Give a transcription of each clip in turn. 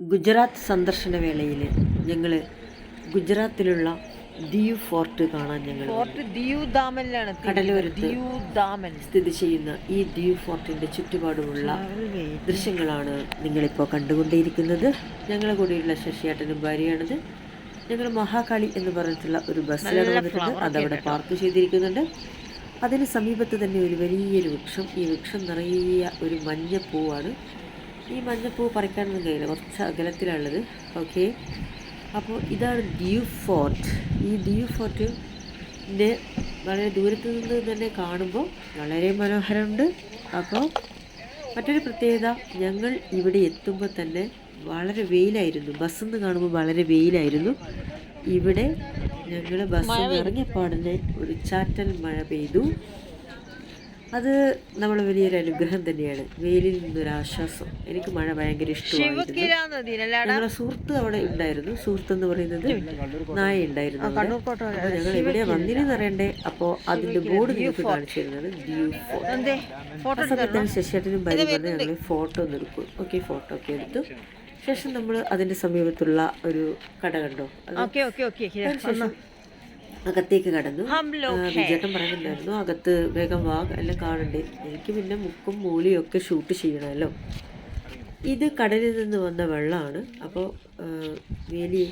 ഗുജറാത്ത് സന്ദർശന വേളയിൽ ഞങ്ങൾ ഗുജറാത്തിലുള്ള ദിയു ഫോർട്ട് കാണാൻ ഞങ്ങൾ ഫോർട്ട് ദിയു ദാമനിലാണ്. കടലോരത്ത് ദിയു ദാമൻ. സ്ഥിതി ചെയ്യുന്ന ഈ ദിയു ഫോർട്ടിന്റെ ചുറ്റുപാടുമുള്ള ദൃശ്യങ്ങളാണ് നിങ്ങളിപ്പോൾ കണ്ടുകൊണ്ടേയിരിക്കുന്നത്. ഞങ്ങളെ കൂടെയുള്ള ശശിയേട്ടനും ഭാര്യയാണിത്. ഞങ്ങൾ മഹാകാളി എന്ന് പറഞ്ഞിട്ടുള്ള ഒരു ബസ്സിലാണ് വന്നിട്ടുണ്ട്. അതവിടെ പാർക്ക് ചെയ്തിരിക്കുന്നുണ്ട്. അതിന് സമീപത്ത് തന്നെ ഒരു വലിയൊരു വൃക്ഷം. ഈ വൃക്ഷം നിറയെ ഒരു മഞ്ഞപ്പൂവാണ് ഈ മഞ്ഞപ്പൂ പറിക്കാനൊന്നും കഴിയില്ല കുറച്ച് അകലത്തിലുള്ളത് ഓക്കെ. അപ്പോൾ ഇതാണ് ഡ്യൂ ഫോർട്ട്. ഈ ഡ്യൂ ഫോർട്ടിന്റെ വളരെ ദൂരത്തു നിന്ന് തന്നെ കാണുമ്പോൾ വളരെ മനോഹരമുണ്ട്. അപ്പോൾ മറ്റൊരു പ്രത്യേകത ഞങ്ങൾ ഇവിടെ എത്തുമ്പോൾ തന്നെ വളരെ വെയിലായിരുന്നു. ബസ് നിന്ന് കാണുമ്പോൾ വളരെ വെയിലായിരുന്നു. ഇവിടെ ഞങ്ങൾ ബസ് ഇറങ്ങിയപ്പോൾ ഇറങ്ങിയപ്പാടനെ ഒരു ചാറ്റൽ മഴ പെയ്തു. അത് നമ്മൾ വലിയൊരു അനുഗ്രഹം തന്നെയാണ്. വെയിലിൽ നിന്നൊരു ആശ്വാസം എനിക്ക് മഴ ഭയങ്കര ഇഷ്ടമായിരുന്നു. നദിയിലല്ലാടാ ഞങ്ങളുടെ സുഹൃത്ത് അവിടെ ഉണ്ടായിരുന്നു. സുഹൃത്ത് എന്ന് പറയുന്നത് നായ ഉണ്ടായിരുന്നു അപ്പോൾ ഞങ്ങൾ എവിടെയാ വന്നിരുന്ന് അറിയണ്ടേ? അപ്പോൾ അതിന്റെ ബോർഡ് നിങ്ങൾക്ക് കാണിച്ചിരുന്നത് ഡ്യൂ ഫോട്ടോ. ആ സമയത്താണ് ശശിയേട്ടനും ഭാര്യ പറഞ്ഞ് ഞങ്ങൾ ഫോട്ടോ ഒന്ന് എടുക്കും. ഓക്കെ ഫോട്ടോ ഒക്കെ എടുത്തു. ശേഷം നമ്മൾ അതിന്റെ സമീപത്തുള്ള ഒരു കട കണ്ടോ. അത് ഓക്കെ ഓക്കെ ഓക്കെ. ശേഷം അകത്തേക്ക് കടന്നു. വിജയേട്ടൻ പറയുന്നുണ്ടായിരുന്നു അകത്ത് വേഗം വാ എല്ലാം കാണണ്ടേ? എനിക്ക് പിന്നെ മുക്കും മൂലിയും ഒക്കെ ഷൂട്ട് ചെയ്യണമല്ലോ. ഇത് കടലിൽ നിന്ന് വന്ന വെള്ളമാണ്. അപ്പോൾ വേലി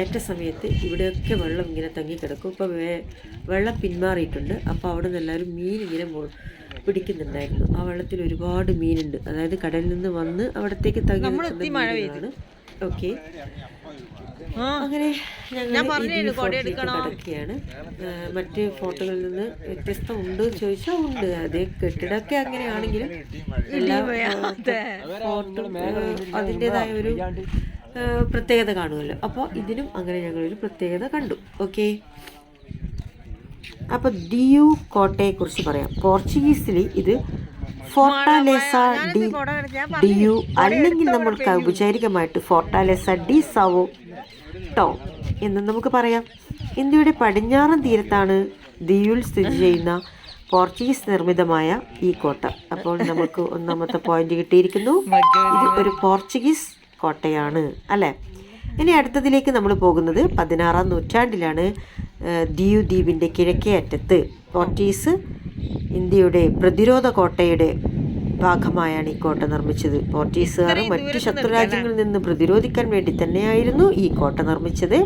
ഏറ്റ സമയത്ത് ഇവിടെയൊക്കെ വെള്ളം ഇങ്ങനെ തങ്ങിക്കിടക്കും. ഇപ്പോൾ വേ വെള്ളം പിന്മാറിയിട്ടുണ്ട്. അപ്പോൾ അവിടെ നിന്ന് എല്ലാവരും മീൻ ഇങ്ങനെ പിടിക്കുന്നുണ്ടായിരുന്നു. ആ വെള്ളത്തിൽ ഒരുപാട് മീനുണ്ട്. അതായത് കടലിൽ നിന്ന് വന്ന് അവിടത്തേക്ക് തങ്ങി നിൽക്കുന്ന ഓക്കെ. അങ്ങനെ? കിടക്കുകയാണ്. മറ്റ് ഫോട്ടോകളിൽ നിന്ന് വ്യത്യസ്തം ഉണ്ട് എന്ന് ചോദിച്ചാൽ ഉണ്ട്. അതേ കെട്ടിടമൊക്കെ അങ്ങനെയാണെങ്കിലും എല്ലാ ഫോട്ടോ അതിന്റെതായ ഒരു പ്രത്യേകത കാണുമല്ലോ. അപ്പോൾ ഇതിനും അങ്ങനെ ഞങ്ങളൊരു പ്രത്യേകത കണ്ടു. ഓക്കെ. അപ്പോൾ ദിയു കോട്ടയെ കുറിച്ച് പറയാം. പോർച്ചുഗീസിൽ ഇത് ഫോർട്ടാലേസ ഡി ഡി യു അല്ലെങ്കിൽ നമ്മൾക്ക് ഔപചാരികമായിട്ട് ഫോർട്ടാലേസ ഡി സവോ ടോ എന്ന് നമുക്ക് പറയാം. ഇന്ത്യയുടെ പടിഞ്ഞാറൻ തീരത്താണ് ദിയുൽ സ്ഥിതി ചെയ്യുന്ന പോർച്ചുഗീസ് നിർമ്മിതമായ ഈ കോട്ട. അപ്പോൾ നമുക്ക് ഒന്നാമത്തെ പോയിന്റ് കിട്ടിയിരിക്കുന്നു. ഇത് ഒരു പോർച്ചുഗീസ് കോട്ടയാണ് അല്ലേ? ഇനി അടുത്തതിലേക്ക് നമ്മൾ പോകുന്നത് പതിനാറാം നൂറ്റാണ്ടിലാണ് ദിയു ദ്വീപിന്റെ കിഴക്കേ അറ്റത്ത് പോർച്ചുഗീസ് ഇന്ത്യയുടെ പ്രതിരോധ കോട്ടയുടെ ഭാഗമായാണ് ഈ കോട്ട നിർമ്മിച്ചത്. പോർച്ചുഗീസുകാർ മറ്റു രാജ്യങ്ങളിൽ നിന്ന് പ്രതിരോധിക്കാൻ വേണ്ടി തന്നെയായിരുന്നു ഈ കോട്ട നിർമ്മിച്ചത്.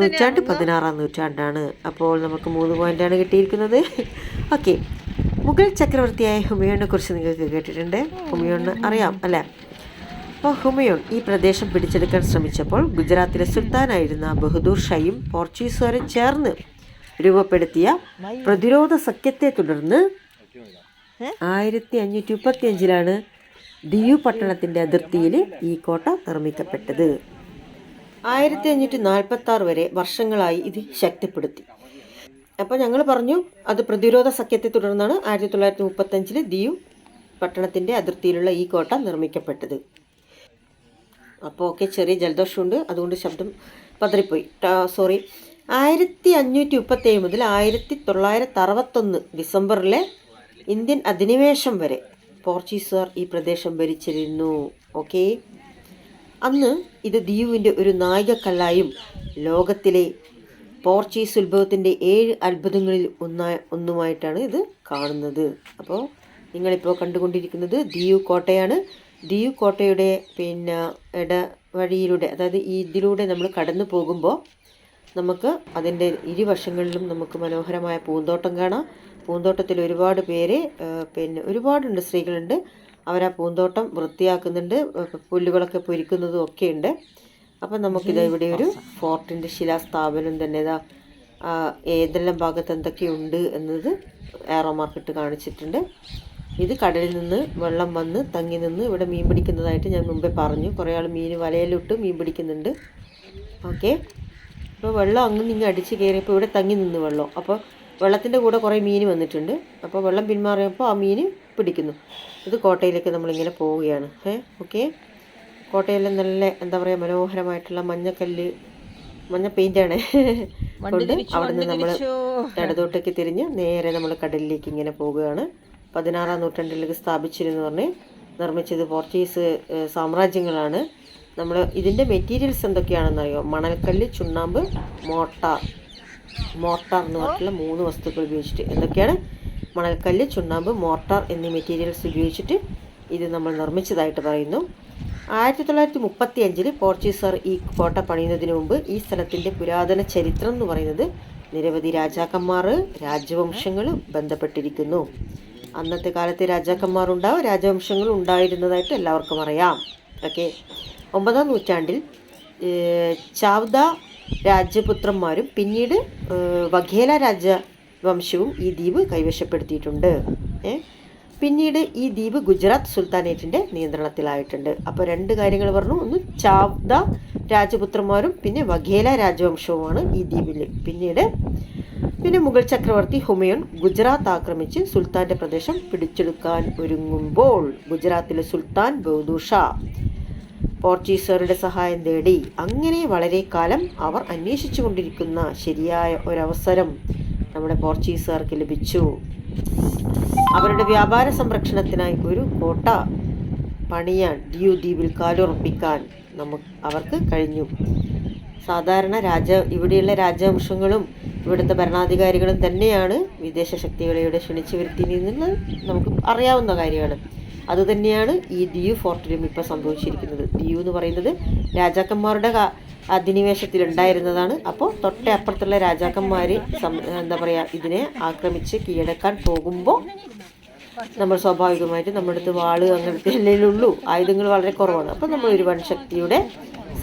നൂറ്റാണ്ട് പതിനാറാം നൂറ്റാണ്ടാണ്. അപ്പോൾ നമുക്ക് മൂന്ന് പോയിന്റാണ് കിട്ടിയിരിക്കുന്നത്. ഓക്കെ. മുഗൾ ചക്രവർത്തിയായ ഹുമയോണിനെ കുറിച്ച് നിങ്ങൾക്ക് കേട്ടിട്ടുണ്ട്. ഹുമയോണിന് അറിയാം അല്ലേ? അപ്പോൾ ഹുമയോൺ ഈ പ്രദേശം പിടിച്ചെടുക്കാൻ ശ്രമിച്ചപ്പോൾ ഗുജറാത്തിലെ സുൽത്താനായിരുന്ന ബഹദൂർ ഷയും പോർച്ചുഗീസുകാരും ചേർന്ന് രൂപപ്പെടുത്തിയ പ്രതിരോധ സഖ്യത്തെ തുടർന്ന് ആയിരത്തി അഞ്ഞൂറ്റി മുപ്പത്തി അഞ്ചിലാണ് ദിയു പട്ടണത്തിന്റെ അതിർത്തിയിൽ ഈ കോട്ട നിർമ്മിക്കപ്പെട്ടത്. ആയിരത്തി അഞ്ഞൂറ്റി നാൽപ്പത്തി ആറ് വരെ വർഷങ്ങളായി ഇത് ശക്തിപ്പെടുത്തി. അപ്പോൾ ഞങ്ങൾ പറഞ്ഞു അത് പ്രതിരോധ സഖ്യത്തെ തുടർന്നാണ് ആയിരത്തി തൊള്ളായിരത്തി മുപ്പത്തഞ്ചിൽ ദിയു പട്ടണത്തിന്റെ അതിർത്തിയിലുള്ള ഈ കോട്ട നിർമ്മിക്കപ്പെട്ടത്. അപ്പോൾ ഒക്കെ ചെറിയ ജലദോഷമുണ്ട് അതുകൊണ്ട് ശബ്ദം പതറിപ്പോയി. സോറി. ആയിരത്തി അഞ്ഞൂറ്റി മുപ്പത്തേഴ് മുതൽ ആയിരത്തി തൊള്ളായിരത്തി അറുപത്തൊന്ന് ഡിസംബറിലെ ഇന്ത്യൻ അധിനിവേശം വരെ പോർച്ചുഗീസുകാർ ഈ പ്രദേശം ഭരിച്ചിരുന്നു. ഓക്കെ? അന്ന് ഇത് ദ്വീപിന്റെ ഒരു നായികക്കല്ലായും ലോകത്തിലെ പോർച്ചുഗീസ് ഉത്ഭവത്തിന്റെ ഏഴ് അത്ഭുതങ്ങളിൽ ഒന്നായ ഒന്നുമായിട്ടാണ് ഇത് കാണുന്നത്. അപ്പോൾ നിങ്ങളിപ്പോൾ കണ്ടുകൊണ്ടിരിക്കുന്നത് ദിയു കോട്ടയാണ്. ദിയു കോട്ടയുടെ പിന്നെ ഇടവഴിയിലൂടെ അതായത് ഇതിലൂടെ നമ്മൾ കടന്നു പോകുമ്പോൾ നമുക്ക് അതിന്റെ ഇരുവശങ്ങളിലും നമുക്ക് മനോഹരമായ പൂന്തോട്ടം കാണാം. പൂന്തോട്ടത്തിൽ ഒരുപാട് പേര് പിന്നെ ഒരുപാടുണ്ട് സ്ത്രീകളുണ്ട്. അവരാ പൂന്തോട്ടം വൃത്തിയാക്കുന്നുണ്ട് പുല്ലുകളൊക്കെ പൊരിക്കുന്നതും ഒക്കെ ഉണ്ട് അപ്പം നമുക്കിത് ഇവിടെ ഒരു ഫോർട്ടിന്റെ ശിലാസ്ഥാപനം തന്നെ ഇതാ ഏതെല്ലാം ഭാഗത്ത് എന്തൊക്കെയുണ്ട് എന്നത് ഏറോ മാർക്കറ്റ് കാണിച്ചിട്ടുണ്ട്. ഇത് കടലിൽ നിന്ന് വെള്ളം വന്ന് തങ്ങി നിന്ന് ഇവിടെ മീൻ പിടിക്കുന്നതായിട്ട് ഞാൻ മുമ്പേ പറഞ്ഞു. കുറേ ആൾ മീൻ വലയിലിട്ട് മീൻ പിടിക്കുന്നുണ്ട്. ഓക്കെ. അപ്പോൾ വെള്ളം അങ്ങ് നിങ്ങൾ അടിച്ച് കയറിയപ്പോൾ ഇവിടെ തങ്ങി നിന്ന് വെള്ളം. അപ്പോൾ വെള്ളത്തിന്റെ കൂടെ കുറേ മീൻ വന്നിട്ടുണ്ട്. അപ്പോൾ വെള്ളം പിന്മാറിയപ്പോൾ ആ മീൻ പിടിക്കുന്നു. ഇത് കോട്ടയിലേക്ക് നമ്മളിങ്ങനെ പോവുകയാണ്. ഏ ഓക്കെ. കോട്ടയിലെ നല്ല എന്താ പറയുക മനോഹരമായിട്ടുള്ള മഞ്ഞക്കല്ല് മഞ്ഞ പെയിന്റാണ് കൊണ്ട് അവിടെ നിന്ന് നമ്മൾ ഇടതോട്ടേക്ക് തിരിഞ്ഞ് നേരെ നമ്മൾ കടലിലേക്ക് ഇങ്ങനെ പോവുകയാണ്. പതിനാറാം നൂറ്റാണ്ടിലേക്ക് സ്ഥാപിച്ചിരുന്നു പറഞ്ഞ് നിർമ്മിച്ചത് പോർച്ചുഗീസ് സാമ്രാജ്യങ്ങളാണ്. നമ്മൾ ഇതിന്റെ മെറ്റീരിയൽസ് എന്തൊക്കെയാണെന്ന് അറിയോ മണൽക്കല്ല് ചുണ്ണാമ്പ് മോട്ടാർ മോർട്ടാർ എന്ന് പറഞ്ഞിട്ടുള്ള മൂന്ന് വസ്തുക്കൾ ഉപയോഗിച്ചിട്ട് എന്തൊക്കെയാണ്? മണൽക്കല്ല് ചുണ്ണാമ്പ് മോർട്ടാർ എന്നീ മെറ്റീരിയൽസ് ഉപയോഗിച്ചിട്ട് ഇത് നമ്മൾ നിർമ്മിച്ചതായിട്ട് പറയുന്നു. ആയിരത്തി തൊള്ളായിരത്തി മുപ്പത്തി അഞ്ചിൽ പോർച്ചുഗീസുകാർ ഈ കോട്ട പണിയുന്നതിന് മുമ്പ് ഈ സ്ഥലത്തിന്റെ പുരാതന ചരിത്രം എന്ന് പറയുന്നത് നിരവധി രാജാക്കന്മാർ രാജവംശങ്ങൾ ബന്ധപ്പെട്ടിരിക്കുന്നു. അന്നത്തെ കാലത്തെ രാജാക്കന്മാരുണ്ടാവും രാജവംശങ്ങൾ ഉണ്ടായിരുന്നതായിട്ട് എല്ലാവർക്കും അറിയാം. ഓക്കെ ഒമ്പതാം നൂറ്റാണ്ടിൽ ചാവ്ദ രാജപുത്രന്മാരും പിന്നീട് വഘേല രാജവംശവും ഈ ദ്വീപ് കൈവശപ്പെടുത്തിയിട്ടുണ്ട്. പിന്നീട് ഈ ദ്വീപ് ഗുജറാത്ത് സുൽത്താനേറ്റിന്റെ നിയന്ത്രണത്തിലായിട്ടുണ്ട്. അപ്പോൾ രണ്ട് കാര്യങ്ങൾ പറഞ്ഞു. ഒന്ന് ചാവ്ദ രാജപുത്രന്മാരും പിന്നെ വഘേല രാജവംശവുമാണ് ഈ ദ്വീപിൽ പിന്നീട് പിന്നെ മുഗൾ ചക്രവർത്തി ഹുമയൂൺ ഗുജറാത്ത് ആക്രമിച്ച് സുൽത്താന്റെ പ്രദേശം പിടിച്ചെടുക്കാൻ ഒരുങ്ങുമ്പോൾ ഗുജറാത്തിലെ സുൽത്താൻ ബൗദൂഷ പോർച്ചുഗീസുകാരുടെ സഹായം തേടി. അങ്ങനെ വളരെ കാലം അവർ അന്വേഷിച്ചു കൊണ്ടിരിക്കുന്ന ശരിയായ ഒരവസരം നമ്മുടെ പോർച്ചുഗീസുകാർക്ക് ലഭിച്ചു. അവരുടെ വ്യാപാര സംരക്ഷണത്തിനായി ഒരു കോട്ട പണിയാൻ ഡിയു ദ്വീപിൽ കാലുറപ്പിക്കാൻ നമുക്ക് അവർക്ക് കഴിഞ്ഞു. സാധാരണ രാജ ഇവിടെയുള്ള രാജവംശങ്ങളും ഇവിടുത്തെ ഭരണാധികാരികളും തന്നെയാണ് വിദേശ ശക്തികളെ ഇവിടെ ക്ഷണിച്ചു വരുത്തിയിരുന്നത്. നമുക്ക് അറിയാവുന്ന കാര്യമാണ്. അതുതന്നെയാണ് ഈ ദിയു ഫോർട്ടിലും ഇപ്പോൾ സംഭവിച്ചിരിക്കുന്നത്. ദിയു എന്ന് പറയുന്നത് രാജാക്കന്മാരുടെ അധിനിവേശത്തിൽ ഉണ്ടായിരുന്നതാണ് അപ്പോൾ തൊട്ടേ അപ്പുറത്തുള്ള രാജാക്കന്മാർ എന്താ പറയുക ഇതിനെ ആക്രമിച്ച് കീഴടക്കാൻ പോകുമ്പോൾ നമ്മൾ സ്വാഭാവികമായിട്ട് നമ്മുടെ അടുത്ത് വാൾ അങ്ങനത്തെ അല്ലേ ഉള്ളൂ. ആയുധങ്ങൾ വളരെ കുറവാണ്. അപ്പം നമ്മൾ ഒരു വൻശക്തിയുടെ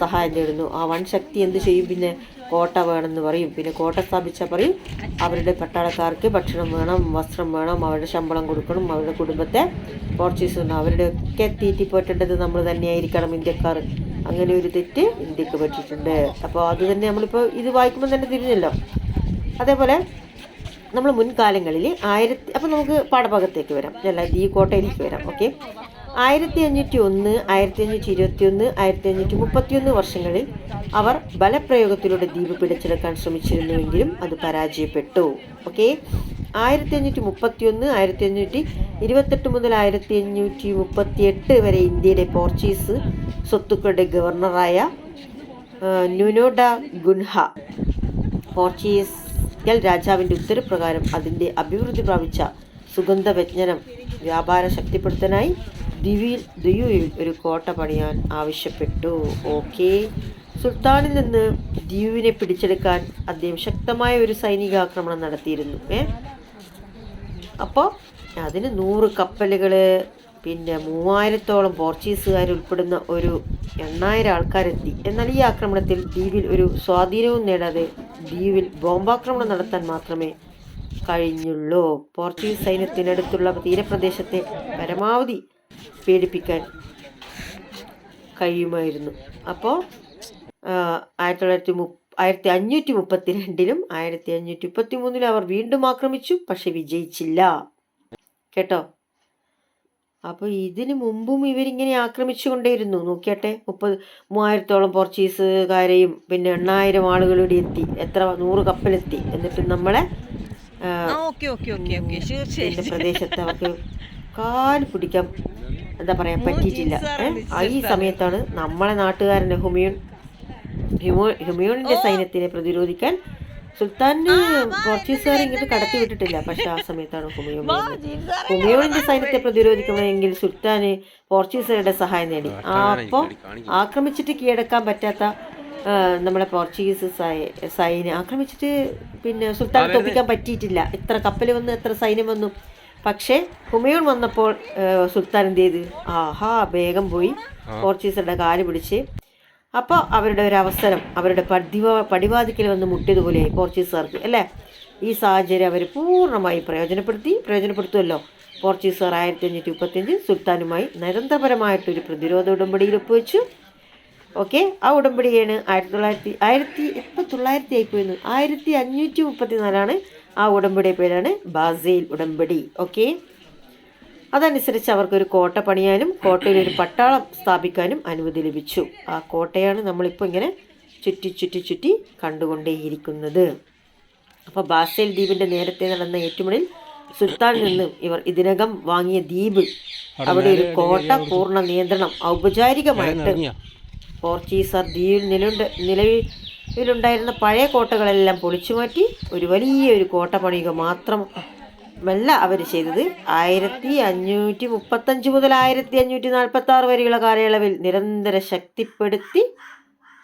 സഹായം തേടുന്നു. ആ വൻശക്തി എന്ത് ചെയ്യും? പിന്നെ കോട്ട വേണമെന്ന് പറയും. പിന്നെ കോട്ട സ്ഥാപിച്ചാൽ പറയും അവരുടെ പട്ടാളക്കാർക്ക് ഭക്ഷണം വേണം വസ്ത്രം വേണം അവരുടെ ശമ്പളം കൊടുക്കണം അവരുടെ കുടുംബത്തെ പോർച്ചുഗീസ് വേണം അവരുടെ ഒക്കെ തീറ്റിപ്പോറ്റേണ്ടത് നമ്മൾ തന്നെയായിരിക്കണം ഇന്ത്യക്കാർ. അങ്ങനെ ഒരു തെറ്റ് ഇന്ത്യയ്ക്ക് പറ്റിയിട്ടുണ്ട്. അപ്പോൾ അത് തന്നെ നമ്മളിപ്പോൾ ഇത് വായിക്കുമ്പോൾ തന്നെ തിരിഞ്ഞല്ലോ. അതേപോലെ നമ്മൾ മുൻകാലങ്ങളിൽ ആയിരത്തി അപ്പോൾ നമുക്ക് പാഠഭാഗത്തേക്ക് വരാം. അല്ല ഈ കോട്ടയിലേക്ക് വരാം. ഓക്കെ? ആയിരത്തി അഞ്ഞൂറ്റി ഒന്ന് ആയിരത്തി അഞ്ഞൂറ്റി ഇരുപത്തി ഒന്ന് ആയിരത്തി അഞ്ഞൂറ്റി മുപ്പത്തിയൊന്ന് വർഷങ്ങളിൽ അവർ ബലപ്രയോഗത്തിലൂടെ ദ്വീപ് പിടിച്ചെടുക്കാൻ ശ്രമിച്ചിരുന്നുവെങ്കിലും അത് പരാജയപ്പെട്ടു. ഓക്കെ? ആയിരത്തി അഞ്ഞൂറ്റി മുപ്പത്തി ഒന്ന് ആയിരത്തി അഞ്ഞൂറ്റി ഇരുപത്തെട്ട് മുതൽ ആയിരത്തി അഞ്ഞൂറ്റി മുപ്പത്തി എട്ട് വരെ ഇന്ത്യയുടെ പോർച്ചുഗീസ് സ്വത്തുക്കളുടെ ഗവർണറായ നുനോഡ ഗുൻഹ പോർച്ചുഗീസ് രാജാവിന്റെ ഉത്തരപ്രകാരം അതിന്റെ അഭിവൃദ്ധി പ്രാപിച്ച സുഗന്ധവ്യഞ്ജനം വ്യാപാര ശക്തിപ്പെടുത്താനായി ദ്വീപിൽ ദിയുവിൽ ഒരു കോട്ട പണിയാൻ ആവശ്യപ്പെട്ടു. ഓക്കെ. സുൽത്താനിൽ നിന്ന് ദിയുവിനെ പിടിച്ചെടുക്കാൻ അദ്ദേഹം ശക്തമായ ഒരു സൈനികാക്രമണം നടത്തിയിരുന്നു. ഏ? അപ്പോൾ അതിന് നൂറ് കപ്പലുകൾ പിന്നെ മൂവായിരത്തോളം പോർച്ചുഗീസുകാർ ഉൾപ്പെടുന്ന ഒരു എണ്ണായിരം ആൾക്കാരെത്തി. എന്നാൽ ഈ ആക്രമണത്തിൽ ദ്വീപിൽ ഒരു സ്വാധീനവും നേടാതെ ദ്വീപിൽ ബോംബാക്രമണം നടത്താൻ മാത്രമേ കഴിഞ്ഞുള്ളൂ. പോർച്ചുഗീസ് സൈന്യത്തിനടുത്തുള്ള തീരപ്രദേശത്തെ പരമാവധി പീഡിപ്പിക്കാൻ കഴിയുമായിരുന്നു. അപ്പോൾ ആയിരത്തി തൊള്ളായിരത്തി മു ആയിരത്തി അഞ്ഞൂറ്റി മുപ്പത്തി രണ്ടിലും ആയിരത്തി അഞ്ഞൂറ്റി മുപ്പത്തി മൂന്നിലും അവർ വീണ്ടും ആക്രമിച്ചു പക്ഷെ വിജയിച്ചില്ല. കേട്ടോ? അപ്പോൾ ഇതിനു മുമ്പും ഇവരിങ്ങനെ ആക്രമിച്ചു കൊണ്ടേയിരുന്നു നോക്കിയാട്ടെ മുപ്പത് മൂവായിരത്തോളം പോർച്ചുഗീസുകാരെയും പിന്നെ എണ്ണായിരം ആളുകളുടെ എത്തി എത്ര നൂറ് കപ്പലെത്തി എന്നിട്ട് നമ്മളെ പ്രദേശത്ത് അവർക്ക് കാൽ പിടിക്കാൻ എന്താ പറയാ പറ്റിയിട്ടില്ല. ആ ഈ സമയത്താണ് നമ്മളെ നാട്ടുകാരൻ ഹുമയൂൺ ഹുമയൂണിന്റെ സൈന്യത്തിനെ പ്രതിരോധിക്കാൻ സുൽത്താന് പോർച്ചുഗീസുകാർ ഇങ്ങോട്ട് കടത്തി വിട്ടിട്ടില്ല. പക്ഷെ ആ സമയത്താണ് ഹുമയൂൺ. ഹുമയൂണിന്റെ സൈന്യത്തെ പ്രതിരോധിക്കണമെങ്കിൽ സുൽത്താന് പോർച്ചുഗീസുകാരുടെ സഹായം നേടി. ആ അപ്പോൾ ആക്രമിച്ചിട്ട് കീഴടക്കാൻ പറ്റാത്ത നമ്മുടെ നമ്മളെ പോർച്ചുഗീസ് സൈ- സൈന്യം ആക്രമിച്ചിട്ട് പിന്നെ സുൽത്താൻ തോപ്പിക്കാൻ പറ്റിയിട്ടില്ല. എത്ര കപ്പൽ വന്നു എത്ര സൈന്യം വന്നു പക്ഷേ ഹുമയൂൺ വന്നപ്പോൾ സുൽത്താൻ എന്ത് ചെയ്ത്? ആഹാ വേഗം പോയി പോർച്ചുഗീസറുടെ കാൽ പിടിച്ച്. അപ്പോൾ അവരുടെ ഒരു അവസരം അവരുടെ പടിവാ പടിവാതിക്കൽ വന്ന് മുട്ടിയതുപോലെ പോർച്ചുഗീസുകാർക്ക് അല്ലേ? ഈ സാഹചര്യം അവർ പൂർണമായി പ്രയോജനപ്പെടുത്തി. പ്രയോജനപ്പെടുത്തുമല്ലോ പോർച്ചുഗീസുകാർ ആയിരത്തി അഞ്ഞൂറ്റി മുപ്പത്തിയഞ്ച് സുൽത്താനുമായി നിരന്തരപരമായിട്ടൊരു പ്രതിരോധ ഉടമ്പടിയിൽ ഒപ്പുവെച്ചു. ഓക്കെ ആ ഉടമ്പടിയാണ് ആയിരത്തി തൊള്ളായിരത്തി ആയിരത്തി എപ്പോൾ തൊള്ളായിരത്തി ആയിപ്പോയിരുന്നു ആയിരത്തി അഞ്ഞൂറ്റി മുപ്പത്തി നാലാണ് ആ ഉടമ്പടിയുടെ പേരാണ് ബാസേൽ ഉടമ്പടി ഓക്കെ? അതനുസരിച്ച് അവർക്കൊരു കോട്ട പണിയാനും കോട്ടയിൽ ഒരു പട്ടാളം സ്ഥാപിക്കാനും അനുമതി ലഭിച്ചു. ആ കോട്ടയാണ് നമ്മളിപ്പോൾ ഇങ്ങനെ ചുറ്റി ചുറ്റി ചുറ്റി കണ്ടുകൊണ്ടേയിരിക്കുന്നത്. അപ്പോൾ ബാസേൽ ദ്വീപിന്റെ നേരത്തെ നടന്ന ഏറ്റുമുടിൽ സുൽത്താനിൽ നിന്നും ഇവർ ഇതിനകം വാങ്ങിയ ദ്വീപ് അവിടെ ഒരു കോട്ട പൂർണ നിയന്ത്രണം ഔപചാരികമായിട്ട് പോർച്ചുഗീസർ ദ്വീപിൽ നിലുണ്ട് നിലവിലുണ്ടായിരുന്ന പഴയ കോട്ടകളെല്ലാം പൊളിച്ചു മാറ്റി ഒരു വലിയൊരു കോട്ട പണിയുക മാത്രമല്ല അവർ ചെയ്തത്. ആയിരത്തി അഞ്ഞൂറ്റി മുപ്പത്തഞ്ച് മുതൽ ആയിരത്തി അഞ്ഞൂറ്റി നാൽപ്പത്തി ആറ് വരെയുള്ള കാലയളവിൽ നിരന്തര ശക്തിപ്പെടുത്തി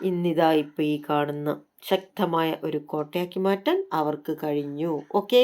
ഇന്നിതാ ഇപ്പോൾ ഈ കാണുന്ന ശക്തമായ ഒരു കോട്ടയാക്കി മാറ്റാൻ അവർക്ക് കഴിഞ്ഞു. ഓക്കേ?